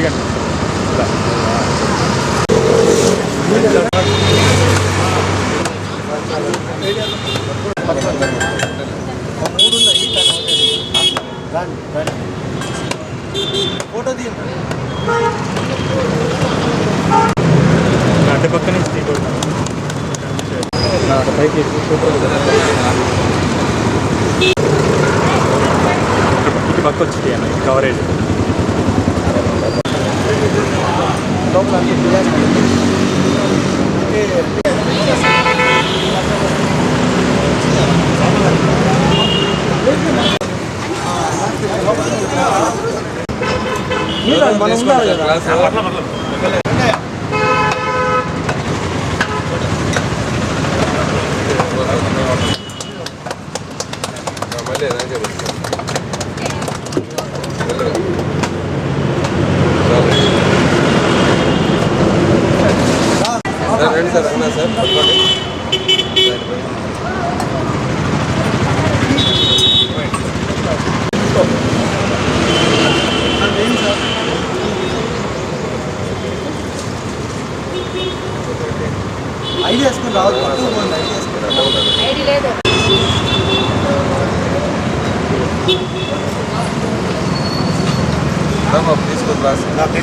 ఫ్రీగా ఫోటో తీయండి అడ్డ పక్క నుంచి తీయకూడదు పైకి ఇటు పక్క వచ్చి తీయాలి కవరేజ్ లోపల అన్ని బిర్యానీ మనం ఉండాలి కదా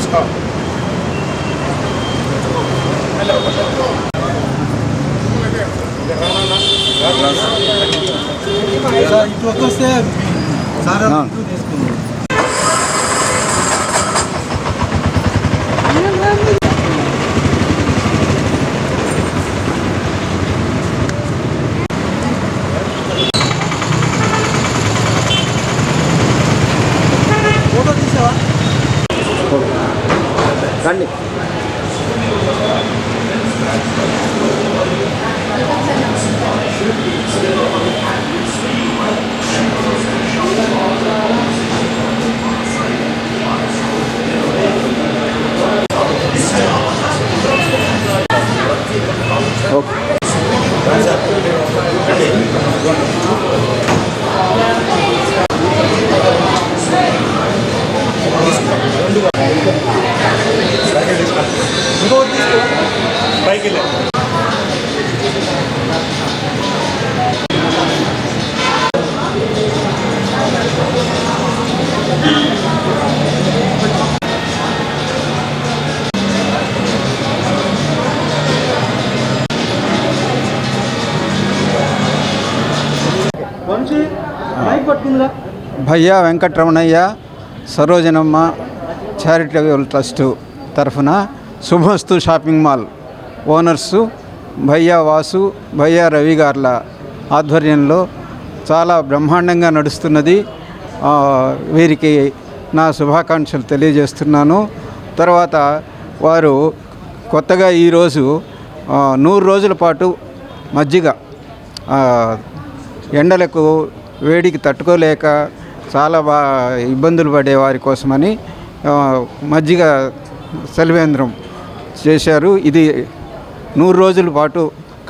తీసుకో ఇటు వస్తే సార్ తీసుకుందాం. భయ్యా వెంకటరమణయ్య సరోజనమ్మ చారిటబుల్ ట్రస్టు తరఫున శుభస్తు షాపింగ్ మాల్ ఓనర్సు భయ్యా వాసు భయ్యా రవి గార్ల ఆధ్వర్యంలో చాలా బ్రహ్మాండంగా నడుస్తున్నది. వీరికి నా శుభాకాంక్షలు తెలియజేస్తున్నాను. తర్వాత వారు కొత్తగా ఈరోజు నూరు రోజుల పాటు మజ్జిగ ఎండలకు వేడికి తట్టుకోలేక చాలా బా ఇబ్బందులు పడే వారి కోసమని మజ్జిగ సెలవేంద్రం చేశారు. ఇది నూరు రోజుల పాటు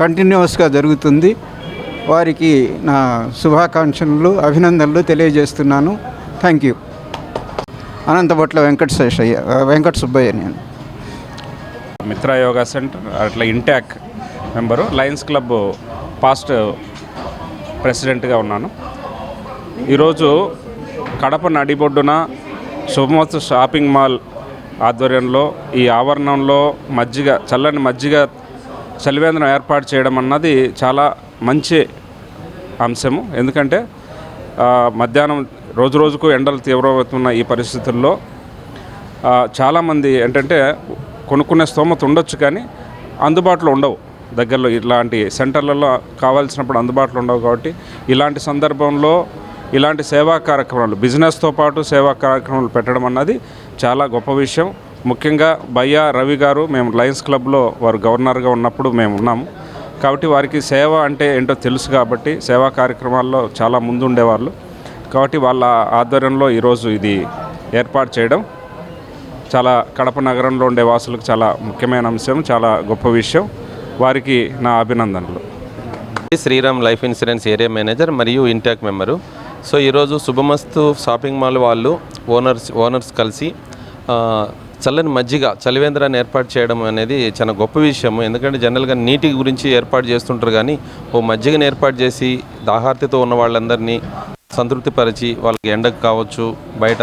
కంటిన్యూస్గా జరుగుతుంది. వారికి నా శుభాకాంక్షలు అభినందనలు తెలియజేస్తున్నాను. థ్యాంక్ యూ అనంతపట్ల వెంకట శేషయ్య వెంకట సుబ్బయ్య నేను. మిత్ర యోగా సెంటర్ అట్లా INTACH member Lions Club past ప్రెసిడెంట్గా ఉన్నాను. ఈరోజు కడప నడిబొడ్డున శుభమస్తు షాపింగ్ మాల్ ఆధ్వర్యంలో ఈ ఆవరణంలో మజ్జిగ చల్లని మజ్జిగ చలివేంద్రం ఏర్పాటు చేయడం అన్నది చాలా మంచి అంశము. ఎందుకంటే మధ్యాహ్నం రోజు రోజుకు ఎండలు తీవ్రమవుతున్న ఈ పరిస్థితుల్లో చాలామంది ఏంటంటే కొనుక్కునే స్తోమత ఉండొచ్చు కానీ అందుబాటులో ఉండవు. దగ్గరలో ఇలాంటి సెంటర్లలో కావాల్సినప్పుడు అందుబాటులో ఉండవు కాబట్టి ఇలాంటి సందర్భంలో ఇలాంటి సేవా కార్యక్రమాలు బిజినెస్తో పాటు సేవా కార్యక్రమాలు పెట్టడం అన్నది చాలా గొప్ప విషయం. ముఖ్యంగా బయ్యా రవి గారు మేము లయన్స్ క్లబ్లో వారు గవర్నర్గా ఉన్నప్పుడు మేము ఉన్నాము. కాబట్టి వారికి సేవ అంటే ఏంటో తెలుసు కాబట్టి సేవా కార్యక్రమాల్లో చాలా ముందుండేవాళ్ళు. కాబట్టి వాళ్ళ ఆధ్వర్యంలో ఈరోజు ఇది ఏర్పాటు చేయడం చాలా కడప నగరంలో ఉండే వాసులకు చాలా ముఖ్యమైన అంశం చాలా గొప్ప విషయం. వారికి నా అభినందనలు. Sriram life insurance area manager మరియు ఇంటాక్ మెంబరు సో ఈరోజు శుభమస్తు షాపింగ్ మాల్ వాళ్ళు ఓనర్స్ ఓనర్స్ కలిసి చల్లని మజ్జిగ చలివేంద్రాన్ని ఏర్పాటు చేయడం అనేది చాలా గొప్ప విషయం ఎందుకంటే జనరల్గా నీటి గురించి ఏర్పాటు చేస్తుంటారు కానీ ఓ మజ్జిగని ఏర్పాటు చేసి దాహార్తితో ఉన్న వాళ్ళందరినీ సంతృప్తిపరిచి వాళ్ళకి ఎండకు కావచ్చు బయట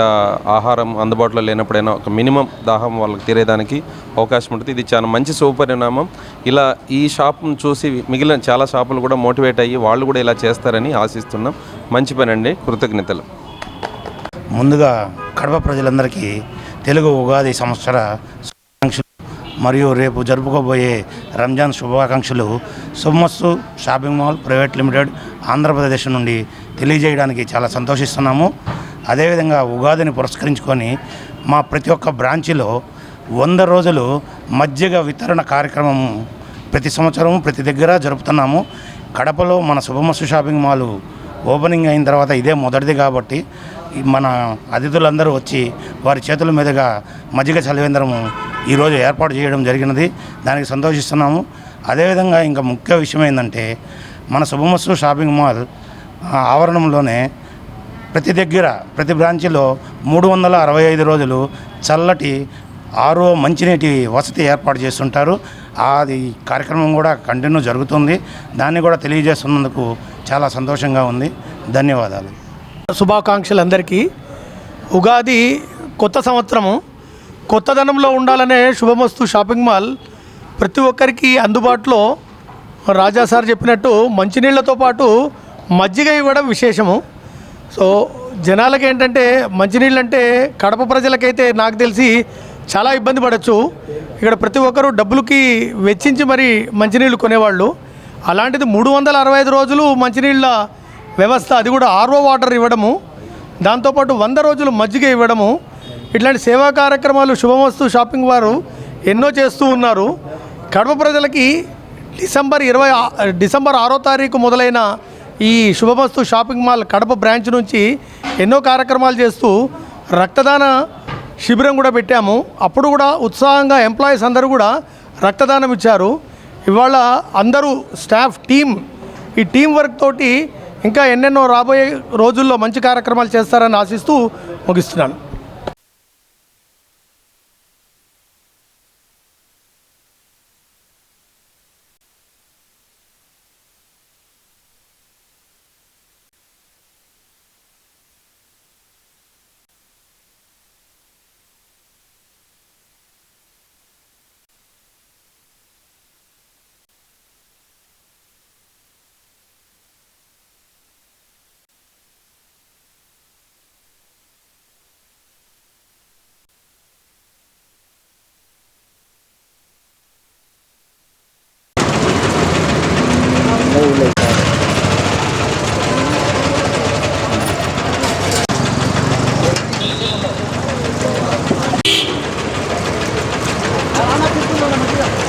ఆహారం అందుబాటులో లేనప్పుడైనా ఒక మినిమం దాహం వాళ్ళకి తీరేదానికి అవకాశం ఉంటుంది. ఇది చాలా మంచి సుపరిణామం. ఇలా ఈ షాప్ను చూసి మిగిలిన చాలా షాపులు కూడా మోటివేట్ అయ్యి వాళ్ళు కూడా ఇలా చేస్తారని ఆశిస్తున్నాం. మంచి పని అండి కృతజ్ఞతలు. ముందుగా కడప ప్రజలందరికీ తెలుగు ఉగాది సంవత్సర మరియు రేపు జరుపుకోబోయే రంజాన్ శుభాకాంక్షలు సుమస్సు shopping mall private limited Andhra Pradesh నుండి తెలియజేయడానికి చాలా సంతోషిస్తున్నాము. అదేవిధంగా ఉగాదిని పురస్కరించుకొని మా ప్రతి ఒక్క బ్రాంచిలో వంద రోజులు మజ్జిగ వితరణ కార్యక్రమం ప్రతి సంవత్సరం ప్రతి దగ్గర జరుపుతున్నాము. కడపలో మన శుభమస్సు షాపింగ్ మాల్ ఓపెనింగ్ అయిన తర్వాత ఇదే మొదటిది కాబట్టి మన అతిథులందరూ వచ్చి వారి చేతుల మీదుగా మజ్జిగ చలివేంద్రము ఈరోజు ఏర్పాటు చేయడం జరిగినది. దానికి సంతోషిస్తున్నాము. అదేవిధంగా ఇంకా ముఖ్య విషయం ఏంటంటే మన శుభమస్సు షాపింగ్ మాల్ ఆవరణంలోనే ప్రతి దగ్గర ప్రతి బ్రాంచిలో మూడు వందల అరవై ఐదు రోజులు చల్లటి ఆరో మంచినీటి వసతి ఏర్పాటు చేస్తుంటారు. అది కార్యక్రమం కూడా కంటిన్యూ జరుగుతుంది. దాన్ని కూడా తెలియజేస్తున్నందుకు చాలా సంతోషంగా ఉంది. ధన్యవాదాలు. శుభాకాంక్షలు అందరికీ ఉగాది కొత్త సంవత్సరము. కొత్తదనంలో ఉండాలనే శుభమస్తు షాపింగ్ మాల్ ప్రతి ఒక్కరికి అందుబాటులో. రాజా సార్ చెప్పినట్టు మంచినీళ్ళతో పాటు మజ్జిగ ఇవ్వడం విశేషము. సో జనాలకి ఏంటంటే మంచినీళ్ళు అంటే కడప ప్రజలకైతే నాకు తెలిసి చాలా ఇబ్బంది పడవచ్చు ఇక్కడ ప్రతి ఒక్కరూ డబ్బులకి వెచ్చించి మరి మంచినీళ్ళు కొనేవాళ్ళు. అలాంటిది మూడు వందల అరవై ఐదు రోజులు మంచినీళ్ళ వ్యవస్థ అది కూడా ఆర్ఓ వాటర్ ఇవ్వడము. దాంతోపాటు వంద రోజులు మజ్జిగ ఇవ్వడము. ఇట్లాంటి సేవా కార్యక్రమాలు శుభమస్తు షాపింగ్ వారు ఎన్నో చేస్తూ ఉన్నారు. కడప ప్రజలకి డిసెంబర్ ఇరవై డిసెంబర్ ఆరో తారీఖు మొదలైన ఈ శుభమస్తు షాపింగ్ మాల్ కడప బ్రాంచ్ నుంచి ఎన్నో కార్యక్రమాలు చేస్తూ రక్తదాన శిబిరం కూడా పెట్టాము. అప్పుడు కూడా ఉత్సాహంగా ఎంప్లాయీస్ అందరూ కూడా రక్తదానం ఇచ్చారు. ఇవాళ అందరూ స్టాఫ్ టీం ఈ టీం వర్క్ తోటి ఇంకా ఎన్నెన్నో రాబోయే రోజుల్లో మంచి కార్యక్రమాలు చేస్తారని ఆశిస్తూ ముగిస్తున్నాను. la metida.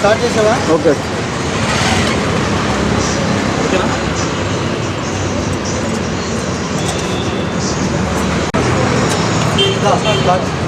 స్టార్ట్ చేసావా ఓకే స్టార్ట్